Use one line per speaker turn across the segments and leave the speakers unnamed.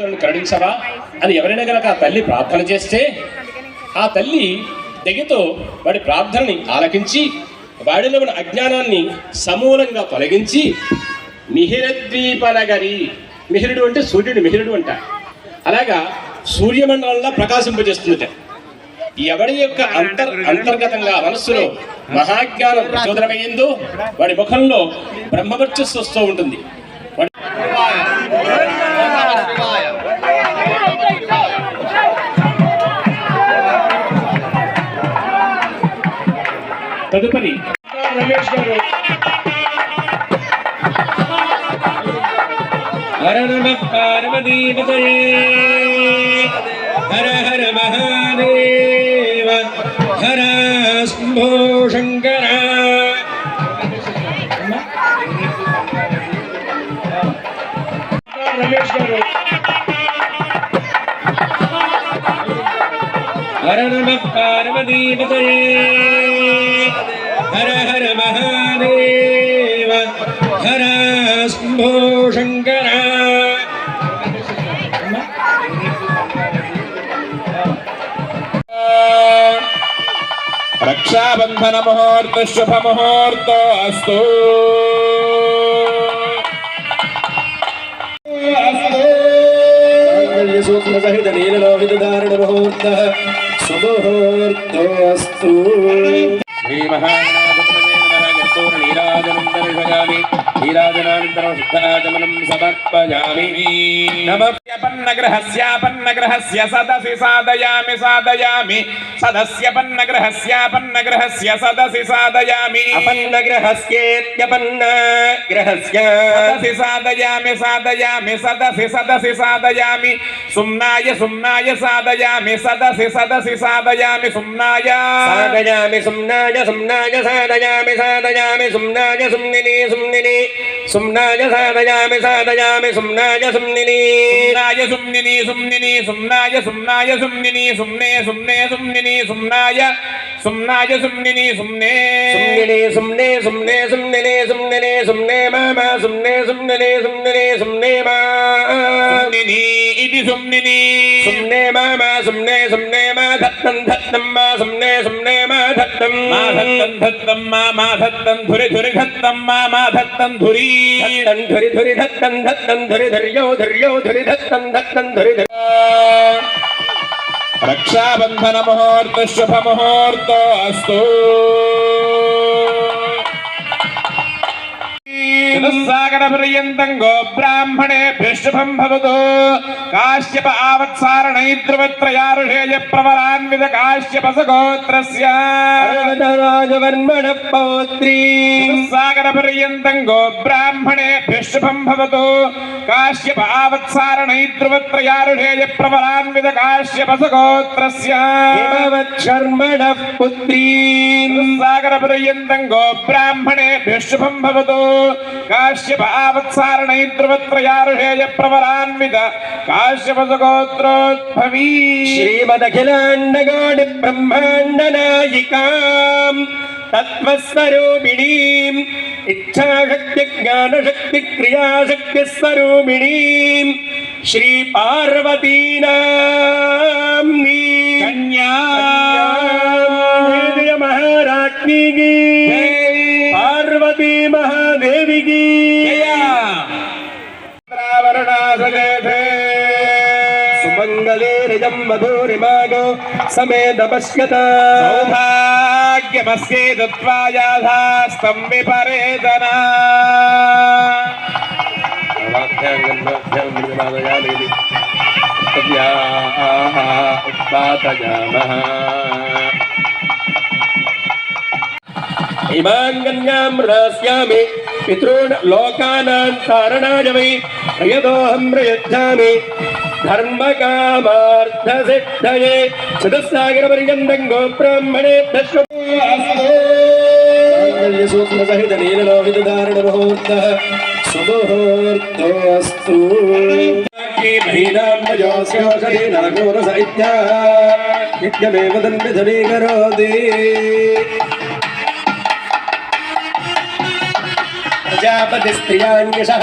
పుత్రులను కరుణించవా అని ఎవరైనా గనక ఆ తల్లి ప్రార్థన చేస్తే ఆ తల్లి దెగతో వాడి ప్రార్థనని ఆలకించి వాడిలో ఉన్న అజ్ఞానాన్ని సమూలంగా తొలగించి మిహిరద్వీపనగరి మిహిరుడు అంటే సూర్యుడు మిహిరుడు అంట. అలాగా సూర్యమండలంలో ప్రకాశింపజేస్తుంది ఎవడి యొక్క అంతర్ అంతర్గతంగా మనస్సులో మహాజ్ఞానం ప్రచోదనమైందో వాడి ముఖంలో బ్రహ్మవర్చస్సు వస్తూ ఉంటుంది. తదుపరి రమేష్ గారు
హర నమ పార్వతీపతయే హర హర మహాదేవ హర శంభో శంకర
రమేష్ గారు
హర నమ పార్వతీపతయే
రక్షాబంధన ముహూర్త శుభ ముహూర్త అస్తు
సూక్ష్మ సహిత నీలలోహిత ధారణ ముహూర్త సుముహూర్తోస్తు
శ్రీ మహాగణాధిపతయే पूर्णीराजनन्दर्शयामि नीराजनानन्तरं शुद्धराजमनं समर्पयामि। नमस्यपन्नग्रहस्यापन्नग्रहस्य सदसि साधयामि साधयामि। सदस्य
पन्नग्रहस्यापन्नग्रहस्य सदसि साधयामि। अपन्नग्रहस्येत्यपन्न ग्रहस्य सदसि साधयामि साधयामि। सदसि सदसि साधयामि। सुम्नाय सुम्नाय
साधयामि सदसि सदसि साधयामि सुम्नाय। साधयामि सुम्नाय सुम्नाय साधयामि साधयामि सुम्नाय सुम्निनि सुम्निनि।
सुम्नाय साधयामि साधयामि सुम्नाय सुम्निनि। सुम्नाय सुम्निनि सुम्निनि सुम्नाय सुम्नाय सुम्निनि सुम्ने
सुम्ने सुम्निनि सुम्नाय।
सुम्नाय सुम्निनि सुम्ने। सुम्निनि सुम्ने सुम्ने सुम्निनि सुम्निनि सुम्ने मा मा सुम्ने
सुम्निनि सुम्निनि सुम्ने मा। सुम्निनि। सुम्निनी सुम्ने मा मा सुम्ने सुम्ने मा धत्तं
धत्तं मा सुम्ने सुम्ने मा धत्तं मा धत्तं धत्तं मा मा धत्तं धुरि
धुरि धत्तं मा मा अस्तु చతుస్సాగర పర్యంతం గో బ్రాహ్మణే శుభం భవతు కాశ్యప ఆవత్సారణైద్రువత్రయారుషేయ ప్రవరాన్విత కాశ్యప సగోత్రస్య
రాజవర్మణ పౌత్రీ
సాగర పర్యంతం గో బ్రాహ్మణే శుభం భవతు. కాశ్యప ఆవత్సారణైద్రువత్రయారుషేయ ప్రవరాన్విత కాశ్యప సగోత్రస్య
శర్మణ పుత్రీ
సాగర పర్యంతం గో బ్రాహ్మణే శుభం భవతు. കാശ്യപ
ആവത്സാരണൈർവത്രയാർഹേയ പ്രവരാൻവിത കാശ്യപസുഗോത്രോദ്ഭവീ ശ്രീമദഖിലാണ്ടകോടി ബ്രഹ്മാണ്ടനായികാം തത്വസ്വരൂപിണീം ഇച്ഛാശക്തി ജ്ഞാനശക്തി ക്രിയാശക്തി സ്വരൂപിണീം
ശ്രീ
പാർവതീനാം കന്യാ మహాదేవికి సుమంగళే నిజం మధురిమాగో సమేత పశ్యత
సౌభాగ్యమస్యేదత్వాయాధాస్తం విపరేతనా.
उत्पादयामः इमाङ्गन्यां रस्यामि पितॄन् लोकानां कारणाय वै प्रयतोऽहं प्रयच्छामि धर्मकामार्थसिद्धये चतुस्सागरपर्यन्तं गोब्राह्मणे सूक्ष्मसहित नीललोहितधारणमुहूर्तः सुमुहूर्तोऽस्तु नागोरसाहित्या नित्यमेव
प्रजापति स्त्रियाङ्किषः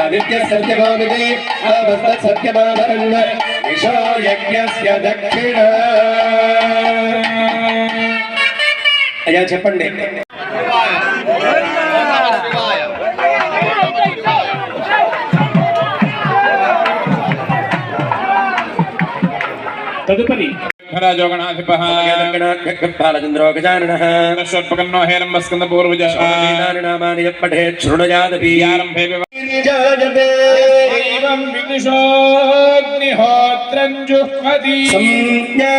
ఆదిత్య సత్యగోమితి అవస్తత్ సత్యమాభరన్ విశో యజ్ఞస్య దక్షిణ అయ్యా చెప్పండి
రాజోగణాధిపః
బాలచంద్రో గజాననః
స్వర్పకన్నో హేరంబస్కంద పూర్వజ
నామాని జాయతే
దైవం విదుషోగ్నిహోత్రం జుహ్వతి
సంజ్ఞా